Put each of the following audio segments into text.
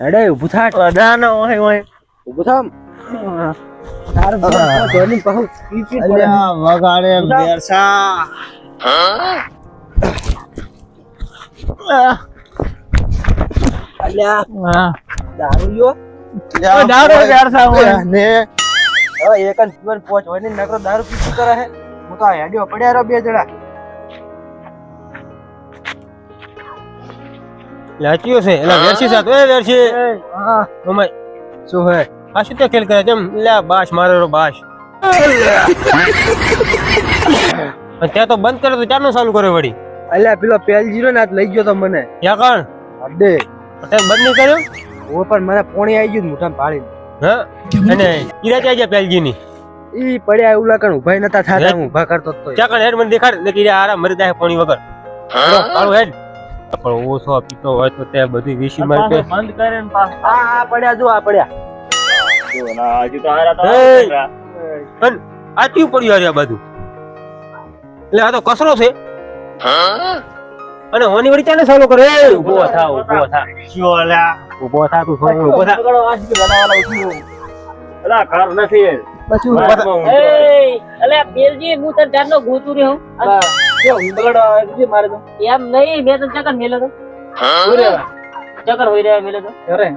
અડે ઉભું થા. અડાનો હોય હોય ઉભું થામ તાર ધોની પહુ પી પી પડે. વગાડે બેરસા. અલ્યા. દારૂ યો દારૂ બેરસા હોય ને. હવે એક જ જીવન પોચ હોય ને નકરો દારૂ પી પી કરે હે. હું તો હેડ્યો પડ્યા રહ્યો બે જણા. લાચીઓ છે એલા વેરસી સાથ એ વેરસી. હા. મમાઈ શું હે? આ શું તે ખેલ કરે જેમ લે બાશ મારેલો બાશ અને ત્યાં તો બંધ કરે તો ચારનો ચાલુ કરે વળી. અલ્યા પેલો પેલ જીરો ને લઈ ગયો તો મને. યા કણ? અડે. અત્યારે બંધ નહીં કર્યો? હું પણ મને પોણી આવી ગયું મુઠાન પાડીને. હા? અને ઈરા ત્યાં ગયા પેલજી ઈ પડ્યા એવું લાગણ ઊભા નતા થાતા હું? ઊભા કરતો જ તોય. હેડ મને દેખાડ ને કે આરામ મરી જાય પાણી વગર. હાલો, હાલો હેડ. પણ ઓછો પીતો હોય તો તે બધી વીસી માર કે બંધ કરે ને પાછું. આ આ પડ્યા જો આ પડ્યા. જો ના, હજી તો હારા તો પણ આ ક્યું પડ્યું હારે આ બધું એટલે આ તો કસરો છે. અને હોની વળી ચાલે ચાલુ કરે? ઊભો થા ઊભો થા. શ્યોલા. ઊભો થા તું થોડો ઊભો થા. અલા, ઘર નથી પછી એ અલે બેલજી હું તને ચારનો ગોતું રહ્યો. કે આ સુધી મારે તો. એમ નહીં મેં તને ચકર મેલો તો. ચકર હોય રહ્યા મેલો તો. અરે,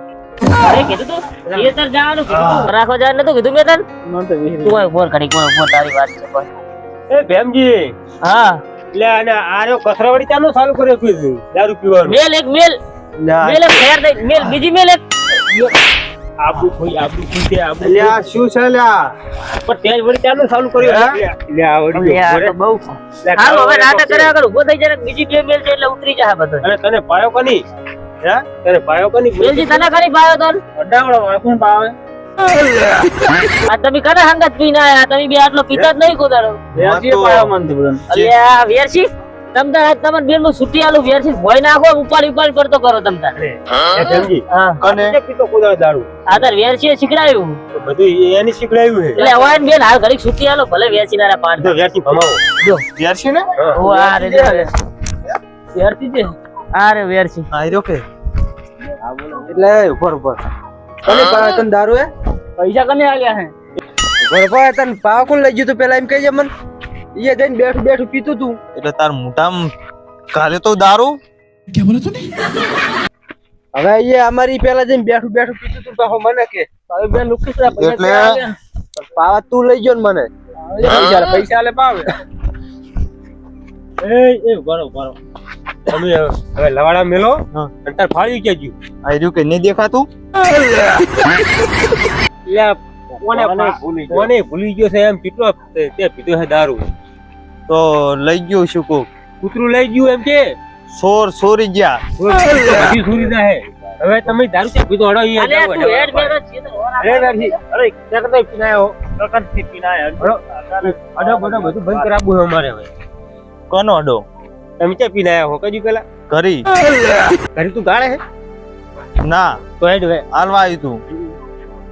અરે કીધું તું? એ જવાનું કીધું તું. રાખવા નતું કીધું મેં તને? તો વિહરી. તું બોલ કરી બોલ બોલ તારી વાત છે એ ભેમજી. હા. એટલે આને આરો કસરો વળી ચાલો ચાલુ કરે પીધું દારૂ પીવાનું. મેલ એક મેલ. મેલ ફેર દે મેલ બીજી મેલ આબુ ખોઈ આબુ ખોઈ આબુ અલ્યા શું છે લ્યા? પણ તેજ વળી ચાલો ચાલુ કર્યું. લે આ વળી અલ્યા, આ તો બહુ હારું હવે નાટક કર્યા આગળ ઊભો થઈ જાય બીજી બે મેલ છે એટલે ઉતરી જાય બધો. અને તને પાયો કની? હે? તને પાયો કની? મેલજી તને ખરી પાયો તો. અડાવડો વાંકું પાવે. આ તમે કને હંગત પીના આયા? તમે બે આટલો પીતા જ નહીં કોદાડો. પાયો મને તો અલ્યા વેરસી તમ તાર આજ તમાર બેનનું છૂટી આલું વેરસી ભોય નાખો ઉપાડી ઉપાડી કરતો કરો તમ એ ભેમજી કને તે પીતો દારૂ. આ તાર વેરસી શીખડાયું. તો બધું એની શીખડાયું હે એટલે હવે બેન હાલ ઘડીક છૂટી આલો ભલે વેચી નારા પાડ તો વ્યાસી ભમાવો. યારસી ને? ઓ આ રે વેરસી છે. આ રે વેરસી આયરો કે એટલે ઉપર ઉપર તને પાવ તને દારૂ હે પૈસા કને આલ્યા હે. તને પાવ કોણ લઈ ગયું તું પેલા એમ કહેજે મન. ઈએ જઈને બેઠું બેઠું પીતું તું. એટલે તાર મોઢામાં કાલે તો દારૂ? હવે એ અમારી પેલા જઈને બેઠું બેઠું પીતું તું તો મને કે હવે બે છે, એટલે- પાવા તું લઈ ગયો ને મને. પૈસા લે, પૈસા લે પાવે. એ એ બરો બરો તમે હવે લવાડા મેલો અંતર ફાળી ક્યાં ગયું? આયરું કે નહીં દેખાતું? લે કોને ભૂલી ગયો. કોને ભૂલી ગયો છે એમ પીતો તે તે પીતો છે દારૂ? તો લઈ ગયો શું કો કૂતરું લઈ ગયું એમ કે? સોર સોરી ગયા. બધી સુરી ના હે. હવે તમે દારૂ ચા પીધો? હડો અહીંયા અરે તું હેડ. બેરો છે અરે વેરસી, અરે ક્યાં કદાચ પીને આવ્યો? પ્રકટથી પીને આયા. અડો બધો બધું બંધ કરાવું અમારે હવે. કોનો અડો તમે ક્યાં પીનાયા હો? કજી પેલા? ઘરી. ઘરી તું ગાળે હે? ના. તો હેડ હવે. હાલવા આવ્યું તું.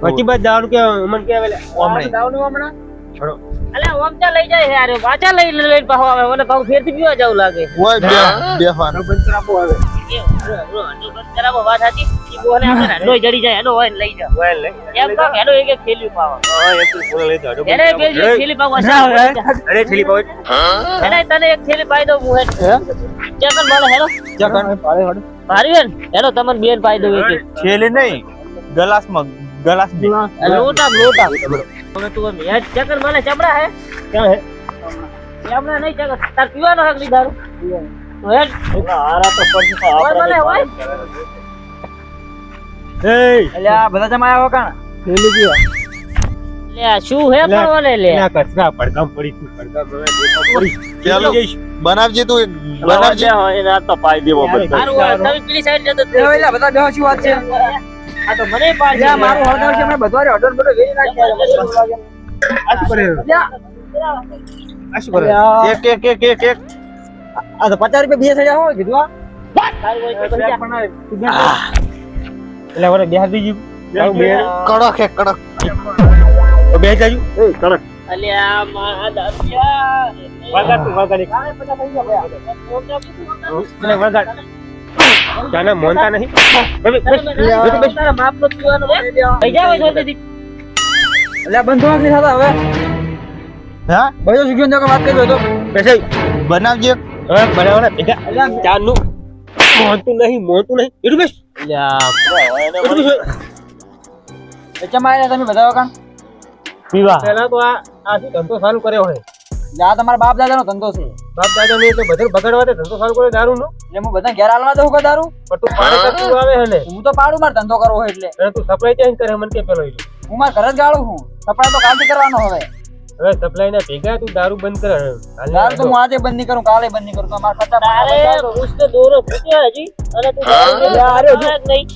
પછી બાદ દારૂ કે મન કે હવે ઓમણે. દાવનું હમણાં? અલ્યા ઓમચા લઈ જાય યાર પાછા લઈ લઈ પાહો આવે. મને પાછું ફેરથી પીવા જાવ લાગે. ઓય બે એ, વાત હતી ઈ આપણે જડી જાય હેડો હોય લઈ જાઓ. વાય લઈ એમ કહો કે એક એક થેલી પાવા. હા એ બોલે લઈ જાઓ. એને પેલી થેલી પાવા અરે થેલી પાવ. એને તને એક થેલી પાઈ દઉં હું હેડ. ચકન બોલે હેડો. ચકન મારી બેન? હેડો તમને બેન પાઈ દઉં એક નહીં ગલાસમાં ગલાસ લોટા લોટા હવે તું આમ ચકર બોલે ચમડા હે? ક્યાં હે? ચમડા નહીં ચકર તાર પીવાનો હક નહીં દારૂ? તો હે હારા તો પછી તો આપણે મને હોય. એ અલ્યા, બધા જમાયા હો કાણ? લે આ શું હે પણ ઓલે લે ના કચરા પડકામ પડી તું પડકામ હવે પડી. ચાલો. બનાવજે તું બનાવજે. હોય એને આ તો પાઈ દેવો બધો. હોય તમે પેલી સાઈડ જતો એ ઓલા બધા બેહો શું વાત છે? આ તો મને પાડ મારું હળગાવ છે મેં બધો અડર બધો વેરી નાખ્યો આ કરે? આ શું કરે? એક એક એક એક એક. આ તો રૂપિયા બે થયા હોય કીધું આ એટલે વરે બેહાર દીજી કડક હે કડક. બે જાજુ. એ, કડક. અલ્યા મારા દાદિયા. વગાડ તું વગાડ એક. એટલે વગાડ. જાને મોનતા નહીં. હવે બસ, બધું બસ. તારા બાપનો પીવાનો હે? થઈ જાવ જલ્દી આ બંધ નહીં થતા હવે. હા? ભાઈઓ શીખ્યો ને વાત કરી તો. બેસાઈ. બનાવજે. હવે બનાવો ને ભેગા. ચાનું મોનતું નહીં મોનતું નહીં. એટલું બસ. આયા તમે બધા વખાણ? પીવા પહેલા તો આ આથી ધંધો ચાલુ કર્યો હોય? આ તમારા બાપ દાદાનો ધંધો છે. બાપ દાદા ને તો બધું બગાડવા દે ધંધો સારું કરે દારૂ નો? એટલે હું બધા ઘેર હાલવા દઉં કે દારૂ? પણ તું પાડે કરતું આવે હે હું તો પાડું માર ધંધો કરવો હોય એટલે. અરે તું સપ્લાય ચેન્જ કરે મને કે પેલો. હું મારા ઘર જ ગાળું છું. સપ્લાય તો કાલથી કરવાનો હવે. હવે સપ્લાય ને ભેગા તું દારૂ બંધ કર. હાલ દારૂ તો હું આજે બંધ નહીં કરું કાલે બંધ નહીં કરું તો મારા ખર્ચા તારે પાણી દોરો ફૂટ્યો હજી. અને તું દારૂ અરે, જ નહીં.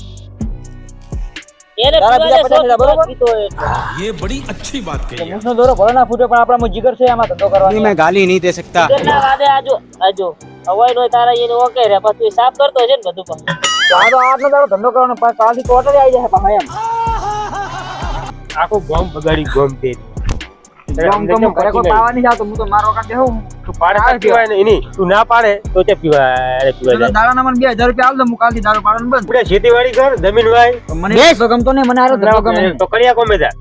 ये बड़ी अच्छी बात कही है મૂછનો દોરો ભલે ના ફૂટ્યો પણ આપણા જીગર છે એમાં ધંધો કરવાનો मैं गाली नहीं दे सकता ઘરના વાદે આજો આજો હવાઈ નો તારા એને ઓકે રે પછી તું સાફ કરતો છે ને બધું પણ તો આ તો આજનો દાડો ધંધો કરવાનો પણ કાલથી તો ઓર્ડર આવી જાય પાછા એમ આખું ગોમ બગાડી ગોમ તે ગમ ગમ ઘરે કોઈ પાવાની છે તો હું તો મારો કામ દેવું તું પાડે તો પીવાય ને એની તું ના પાડે તો તે પીવાય અરે પીવાય જાય. દાડાના મને બે રૂપિયા આલ દો હું કાલથી દારૂ પાડવાનું બંધ. આપણે ખેતીવાડી કર જમીન વાય મને તો ગમતો નહીં મને આરો ધંધો ગમે. તો કડિયા કોમે જા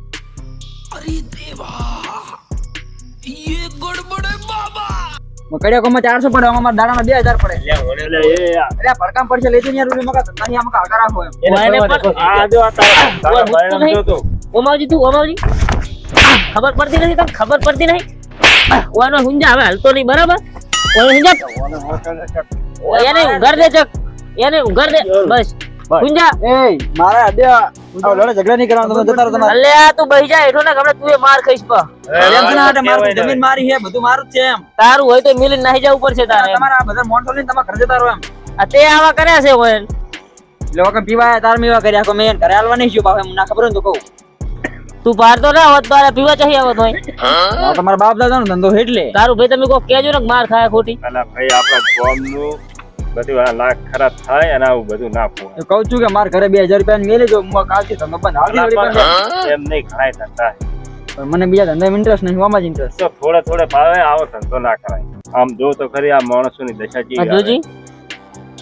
કડિયા કોમાં ચારસો પડે આમાં મારા દાડાના બે હજાર પડે. એટલે મને એટલે એ એટલે ભડકામ પડશે લઈ જઈને રૂપિયા મકા ધંધાની આમાં આગળ રાખો એમ. એને એને ફરવા દે, પણ- કોઈ આ જો આ તારા તારા ઓય, ભાઈનો નહીં. તું ઓમાવજી. ખબર પડતી નથી તમને ખબર પડતી નહીં? ઓનો હુંજા હવે હાલતો નહીં બરાબર? ઓનો હુંજા? એને ઉઘાર દે ચક. એને ઉઘાર દે. બસ. હુંજા? એ મારા અડે આવો લડે ઝઘડા નહીં કરવાનો તમે જતા રહો તમારે. અલે આ તું બહી જા એઠો ને હમણાં તું એ માર ખાઈશ પા. એમ ના આટે મારું જમીન મારી છે બધું મારું જ છે એમ. તારું હોય તો મિલીને નાહી જવું પડશે તારે તમારા આ બધા મોણસો લઈને તમારે ઘર જતા રહો એમ. આ તે આવા કર્યા છે હોય એટલે વખત પીવા તાર મીવા કર્યા કો મેં ઘરે હાલવા નહીં જો પાછું એમ ના ખબર હોય તો કહું. તું બહાર તો ના હોત તારે પીવા ચાહી આવત હોય. તમારા બાપ દાદાનો ધંધો એટલે. તારું ભાઈ તમે કોઈ કેજો ને માર ખાય ખોટી. અલા ભાઈ આપણા ગામનું બધું આ લાખ ખરાબ થાય અને આવું બધું ના. હું કહું છું કે માર ઘરે બે હજાર રૂપિયા મેલી જો હું કાલથી ધંધો બંધ વળી એમ નહીં ખાય ધંધા. પણ મને બીજા ધંધા ઇન્ટરેસ્ટ નહીં આમાં જ ઇન્ટરેસ્ટ થોડે થોડે ભાવે આવો ધંધો ના કરાય. આમ જો તો ખરી આ માણસોની દશા જી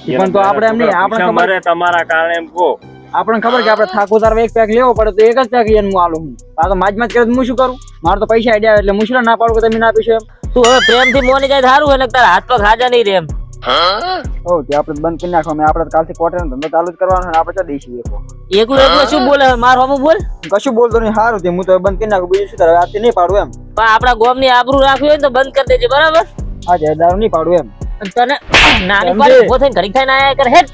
પણ તો આપણે એમ નહીં, આપણે તમારા કારણે એમ કહો. આપણને ખબર કે આપણે થાક ઉતારવા એક પેક લેવો પડે તો એક જ પેક એને હું આલું હું. આ તો માજ માજ કરે હું શું કરું? મારે તો પૈસા આઈડિયા એટલે હું ના પાડું કે તમે ના આપીશું એમ. તું હવે પ્રેમથી મોની જાય સારું હોય તારા હાથ પગ હાજા નહીં રે ઓ તે આપણે બંધ કરી નાખો. આપણે કાલથી કોટર ધંધો ચાલુ જ કરવાનો અને આપણે તો દઈશું એક એકલું એકલું શું બોલે માર હમું બોલ. કશું બોલતો નહીં સારું તે હું તો બંધ કરી નાખું. બીજું શું તારે? આજથી નહીં પાડું એમ. પણ આપણા ગોમની આબરૂ રાખવી હોય ને તો બંધ કરી દેજે બરાબર? આજે દારૂ નહીં પાડું એમ. તને નાની પર ઊભો થઈને ઘડીક થઈને આયા કર હેડ.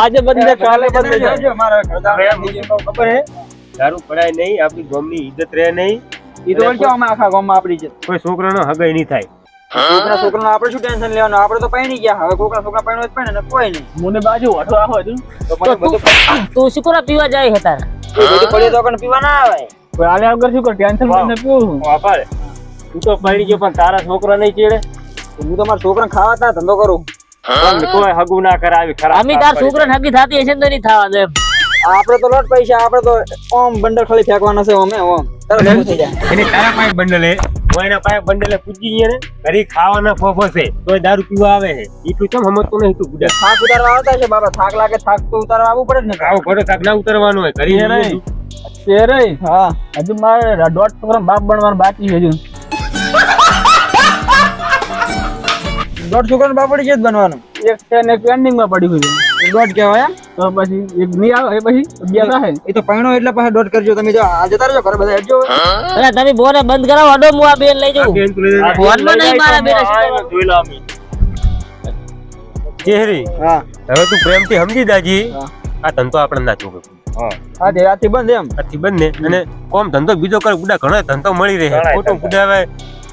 આજે બંધ કાલે બંધ મારા ઘરે દારૂ નહીં ખબર હે દારૂ પડાય નહીં આપણી ગોમની ઇજ્જત રહે નહીં. ઈ તો કે અમે આખા ગોમમાં આપણી છે કોઈ છોકરાનો હગાઈ નહીં થાય. છોકરા છોકરાનો આપણે શું ટેન્શન લેવાનું? આપણે તો પાણી ગયા. હવે છોકરા છોકરા પૈણો જ પૈણે ને કોઈ નહીં. મને બાજુ વાઠો આવો તું તો તો મને બધું તું તું શું કરવા પીવા જાય હે તારે? બધું પડ્યું તો પણ પીવા ના આવે. કોઈ આલે આગળ શું કર? ટેન્શન મને પીવું વાપરે તું તો પાણી ગયો પણ તારા છોકરા નહીં ચેડે. હું તો મારા છોકરાને ખાવા તા ધંધો કરું. કોઈ હગુ ના કરાવી ખરાબ અમે તાર છોકરાને હગી થાતી હશે તો નહીં થવા દે આપણે તો લોટ પૈસા આપણે તો ઓમ બંડલ ખાલી ફેંકવાના છે ઓમે ઓમ. તરત થઈ જાય એને તારા પાસે બંડલ હે? હું પાસે બંડલે પૂજી ગયા ને ઘરે ખાવાના ફોફો છે તોય દારૂ પીવા આવે છે એટલું ચમ સમજતો નહીં તું ગુડા થાક ઉતારવા આવતા છે બાબા થાક લાગે થાક તો ઉતારવા આવવું પડે ને. આવું પડે થાક ના ઉતરવાનું હોય ઘરે. નહીં. હા. હજુ મારે દોઢ છોકરા બાપ બનવાનું બાકી છે હજુ. દોઢ છોકરાનું બાપડી છે જ બનવાનું. એક છે ને એક પેન્ડિંગમાં પડ્યું છે. દોઢ કહેવાય તો પછી એક નહીં આવે પછી અગિયાર રહે એ તો પૈણો એટલે પાછા દોઢ કરજો. તમે જો આ જતા રહેજો ઘરે બધા હેડજો. અરે તમે બોને બંધ કરાવો અડો હું આ બેન લઈ જાઉં. બેન જા. ફોનમાં નહીં મારા એમાં જોઈ લો અમે. ચેહરી હા. હવે તું પ્રેમથી સમજી દાજી આ ધંધો આપણે ના છોકરો હા. તે આથી બંધ એમ. આથી બંને અને કોમ ધંધો બીજો કર ગુડા ઘણો ધંધો મળી રહે ખોટું ધંધા. ગુડા હવે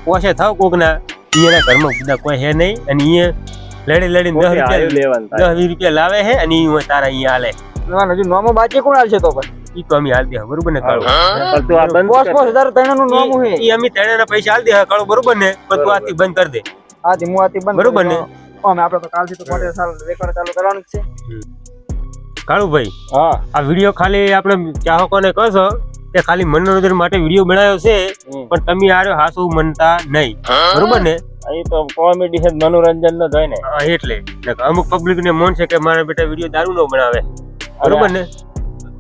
પોસે થાવ કોક ના ઈયના ઘરમાં ગુડા કોઈ હે નહીં અને ઈએ લડી લડીને દસ રૂપિયા દસ વીસ રૂપિયા લાવે હે અને ઈ તારા અહીંયા હાલે. ના, હજુ નોમો બાકી કોણ હાલશે તો ઈ તો અમે હાલ દે બરોબર ને કાળો? પણ તું આ બંધ પોસ પોસ હજાર ત્રણનું નોમું હે. ઈ અમે તેના પૈસા હાલ દે કાળો બરોબર ને? પણ તું આથી બંધ કરી દે. આથી હું આથી બંધ બરોબર ને? અમે આપણે તો કાલથી તો કોટે સાલ રેકોર્ડ ચાલુ કરવાનું છે. કાળુભાઈ હા. આ વીડિયો ખાલી આપણે ચાહકોને કહેશો તે ખાલી મનોરંજન માટે વીડિયો બનાવ્યો છે પણ તમે આરો હાસુ મનતા નહીં. બરોબર ને? અહીં તો કોમેડી છે મનોરંજન નો જ ને. હા, એટલે. અમુક પબ્લિક ને મન છે કે મારા બેટા વીડિયો દારૂ નો બનાવે. બરોબર ને?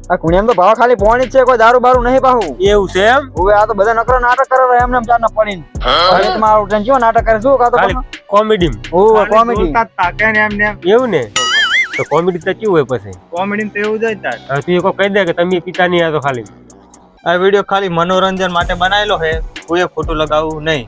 આ કુણિયામ તો ભાવ ખાલી પોણી છે કોઈ દારૂ બારૂ નહીં પાહું. એવું છે એમ? હવે આ તો બધા નકરો નાટક કરે એમને એમ ચાર ના પડીને. હવે તમારું જો નાટક કરે? શું કાતો ખાલી કોમેડી ઓવે કોમેડી. એવું ને? તો કોમેડી તો કેવું હોય પછી? કોમેડી તો એવું જ હોય તાર. તું એક કહી દે કે તમે પિતા નહીં આ તો ખાલી. આ વીડિયો ખાલી મનોરંજન માટે બનાવેલો છે. કોઈ ખોટું લગાવવું નહીં.